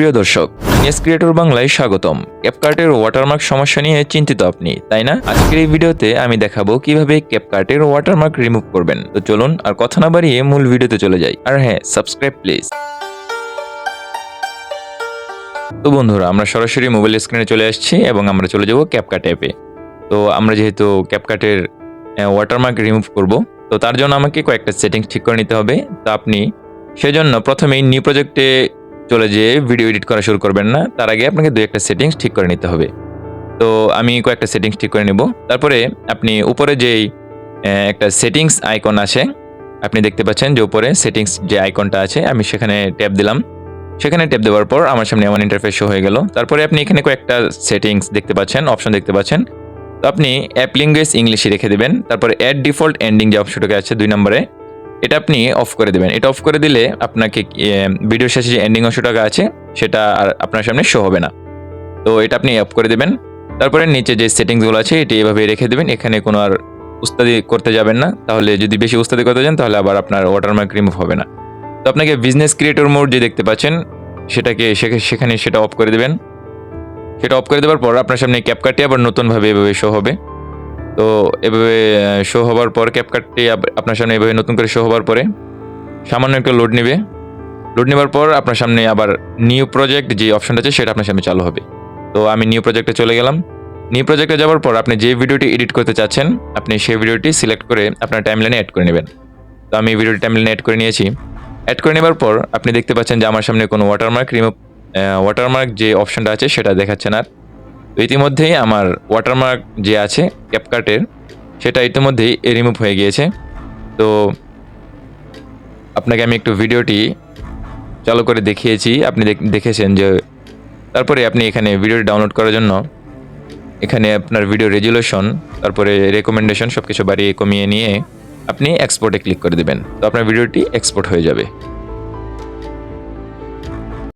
প্রিয় দর্শক S creator বাংলায় স্বাগতম। ক্যাপকার্টের ওয়াটারমার্ক সমস্যা নিয়ে চিন্তিত আপনি, তাই না? আজকের এই ভিডিওতে আমি দেখাবো কীভাবে ক্যাপকার্টের ওয়াটারমার্ক রিমুভ করবেন। তো চলুন আর কথা না বাড়িয়ে মূল ভিডিওতে চলে যাই। আর হ্যাঁ সাবস্ক্রাইব প্লিজ তো বন্ধুরা, আমরা সরাসরি মোবাইল স্ক্রিনে চলে আসছি এবং আমরা চলে যাব ক্যাপকাট অ্যাপে তো আমরা যেহেতু ক্যাপকাটের ওয়াটারমার্ক রিমুভ করব, তো তার জন্য আমাকে কয়েকটা সেটিংস ঠিক করে নিতে হবে। তো আপনি সেজন্য প্রথমেই নিউ প্রজেক্টে চলে যেয়ে ভিডিও এডিট করা শুরু করবেন না। তার আগে আপনাকে দু একটা সেটিংস ঠিক করে নিতে হবে। তো আমি কয়েকটা সেটিংস ঠিক করে নেব। তারপরে আপনি উপরে যেই একটা সেটিংস আইকন আছে, আপনি দেখতে পাচ্ছেন যে উপরে সেটিংস যে আইকনটা আছে, আমি সেখানে ট্যাপ দিলাম। সেখানে ট্যাপ দেওয়ার পর আমার সামনে এমন ইন্টারফেস শো হয়ে গেল। তারপরে আপনি এখানে কয়েকটা সেটিংস দেখতে পাচ্ছেন অপশন দেখতে পাচ্ছেন। তো আপনি অ্যাপ ল্যাঙ্গুয়েজ ইংলিশে রেখে দেবেন। তারপরে অ্যাড ডিফল্ট এন্ডিং যে অপশনটাকে আছে দুই নম্বরে এটা আপনি অফ করে দেবেন। এটা অফ করে দিলে আপনাকে ভিডিওর শেষে যে এন্ডিং অংশটাকে আছে, সেটা আর আপনার সামনে শো হবে না। তো এটা আপনি অফ করে দেবেন। তারপরে নিচে যে সেটিংসগুলো আছে, এটি এভাবে রেখে দেবেন। এখানে কোনো আর উস্তাদি করতে যাবেন না। তাহলে যদি বেশি উস্তাদি করতে যান, তাহলে আবার আপনার ওয়াটারমার্ক রিমুভ হবে না। তো আপনাকে বিজনেস ক্রিয়েটর মোড যে দেখতে পাচ্ছেন, সেটাকে সেখা- সেখানে সেটা অফ করে দেবেন। সেটা অফ করে দেওয়ার পর আপনার সামনে ক্যাপকাটটি আবার নতুনভাবে এভাবে শো হবে। তো এভাবে শো হবার পর ক্যাপকাটটি আব- আপনার সামনে এভাবে নতুন করে শো হবার পরে সামান্য একটা লোড নেবে। লোড নেবার পর আপনার সামনে আবার নিউ প্রজেক্ট যে অপশনটা আছে, সেটা আপনার সামনে চালু হবে। তো আমি নিউ প্রজেক্টে চলে গেলাম। নিউ প্রজেক্টে যাওয়ার পর আপনি যে ভিডিওটি এডিট করতে চাচ্ছেন, আপনি সেই ভিডিওটি সিলেক্ট করে আপনার টাইমলাইনে অ্যাড করে নেবেন। তো আমি ভিডিওটি টাইমলাইনে অ্যাড করে নিয়েছি। অ্যাড করে নেবার পর আপনি দেখতে পাচ্ছেন যে আমার সামনে কোনো ওয়াটারমার্ক রিমুভ ওয়াটারমার্ক যে অপশনটা আছে, সেটা দেখাচ্ছে না তো ইতিমধ্যেই আমার ওয়াটারমার্ক যে আছে ক্যাপকার্টের সেটা ইতিমধ্যেই রিমুভ হয়ে গিয়েছে। তো আপনাকে আমি একটু ভিডিওটি চালু করে দেখিয়েছি। আপনি দেখ- দেখেছেন যে তারপরে আপনি এখানে ভিডিওটি ডাউনলোড করার জন্য এখানে আপনার ভিডিও রেজুলেশন তারপরে রেকমেন্ডেশন সব কিছু বাড়িয়ে কমিয়ে নিয়ে আপনি এক্সপোর্টে ক্লিক করে দেবেন। তো আপনার ভিডিওটি এক্সপোর্ট হয়ে যাবে।